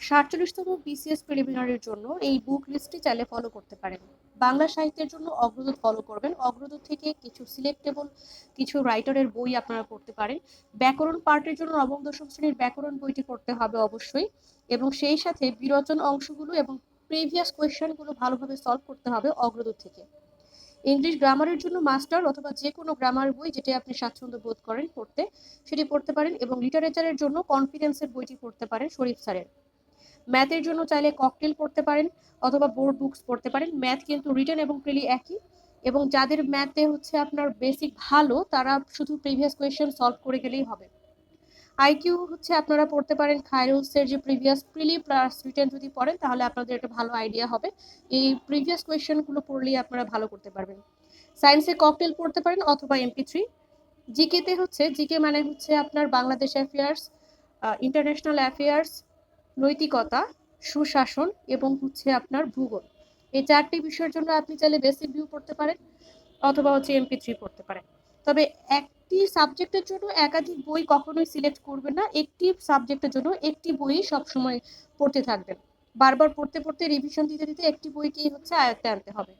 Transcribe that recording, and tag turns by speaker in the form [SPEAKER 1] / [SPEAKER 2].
[SPEAKER 1] সাতচল্লিশতম বিসিএস প্রিলিমিনারির জন্য এই বুক লিস্টটি চাইলে ফলো করতে পারেন। বাংলা সাহিত্যের জন্য অগ্রদূত ফলো করবেন। অগ্রদূত থেকে কিছু সিলেক্টেবল কিছু রাইটারের বই আপনারা পড়তে পারেন। ব্যাকরণ পার্টের জন্য নবম, দশম শ্রেণির ব্যাকরণ বইটি পড়তে হবে অবশ্যই এবং সেই সাথে বিরচন অংশগুলো এবং প্রিভিয়াস কোয়েশ্চেনগুলো ভালোভাবে সলভ করতে হবে অগ্রদূত থেকে। ইংলিশ গ্রামারের জন্য মাস্টার অথবা যে কোনো গ্রামার বই যেটি আপনি স্বাচ্ছন্দ্য বোধ করেন পড়তে, সেটি পড়তে পারেন এবং লিটারেচারের জন্য কনফিডেন্সের বইটি পড়তে পারেন শরীফ স্যারের। ম্যাথের জন্য চাইলে ককটেল পড়তে পারেন অথবা বোর্ড বুকস পড়তে পারেন। ম্যাথ কিন্তু রিটেন এবং প্রিলি একই। এবং যাদের ম্যাথে হচ্ছে আপনার বেসিক ভালো, তারা শুধু প্রিভিয়াস কোয়েশ্চেন সলভ করে গেলেই হবে। আইকিউ হচ্ছে আপনারা পড়তে পারেন খায়রুলসের যে প্রিভিয়াস প্রিলি প্লাস রিটেন যদি পড়েন, তাহলে আপনাদের একটা ভালো আইডিয়া হবে। এই প্রিভিয়াস কোয়েশ্চেনগুলো পড়লেই আপনারা ভালো করতে পারবেন। সায়েন্সে ককটেল পড়তে পারেন অথবা এমপি থ্রি জিকেতে হচ্ছে জিকে মানে হচ্ছে আপনার বাংলাদেশ অ্যাফেয়ার্স ইন্টারন্যাশনাল অ্যাফেয়ার্স নৈতিকতা, সুশাসন এবং হচ্ছে আপনার ভূগোল। এই চারটি বিষয়ের জন্য আপনি চাইলে বেসিক ভিউ পড়তে পারেন অথবা হচ্ছে এমপি থ্রি পড়তে পারেন। তবে একটি সাবজেক্টের জন্য একাধিক বই কখনোই সিলেক্ট করবেন না। একটি সাবজেক্টের জন্য একটি বই সবসময় পড়তে থাকবেন। বারবার পড়তে পড়তে রিভিশন দিতে দিতে একটি বইকেই হচ্ছে আয়ত্তে আনতে হবে।